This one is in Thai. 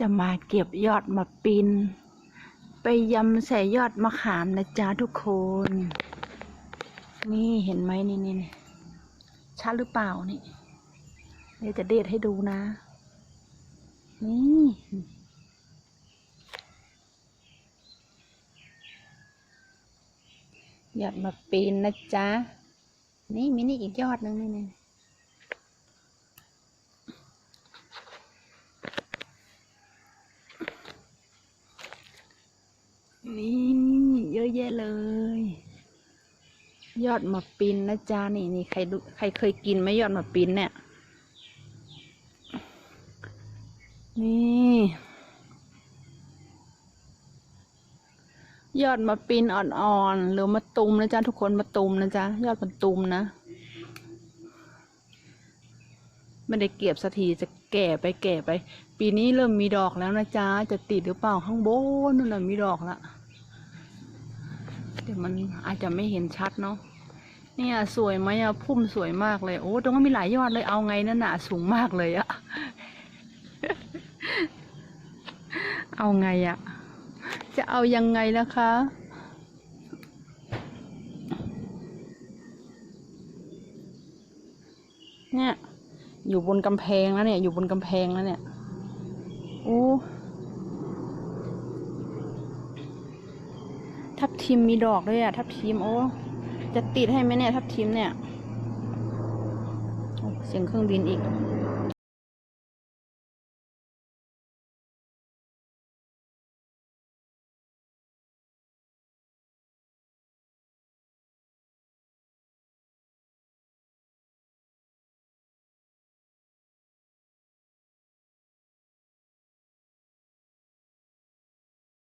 จะมาเก็บยอดมาปิน ไปยำใส่ยอดมะขามนะจ๊ะทุกคน นี่เห็นไหมนี่นี่ชัดหรือเปล่านี่เดี๋ยวจะเด็ดให้ดูนะ นี่ยอดมาปีนนะจ๊ะ นี่มินี่อีกยอดหนึงนี่นี่นี่เย อะแยะเลย ยอดมาปีนนะจ๊ะนี่นี่ใครดูใครเคยกินไหมยอดมาปีนเนี่ย นี่ยอดมะปีนอ่อนๆหรือมะตูมนะจ๊ะทุกคนมะตูมนะจ๊ะยอดมะตูมนะไม่ได้เก็บสักทีจะแก่ไปแก่ไป ปีนี้เริ่มมีดอกแล้วนะจ๊ะจะติดหรือเปล่าข้างบนนู่นน่ะมีดอกละ เดี๋ยวมันอาจจะไม่เห็นชัดเนาะเนี่ยสวยไหมอะพุ่มสวยมากเลยโอ้ตรงนั้นมีหลายยอดเลยเอาไงนั่นน่ะสูงมากเลยอะเอาไงอะจะเอายังไงนะคะ เนี่ย อยู่บนกำแพงแล้วเนี่ย อยู่บนกำแพงแล้วเนี่ยโอ้ ทับทิมมีดอกด้วยอะทับทิมโอ้จะติดให้ไหมเนี่ยทับทิมเนี่ยเสียงเครื่องบินอีก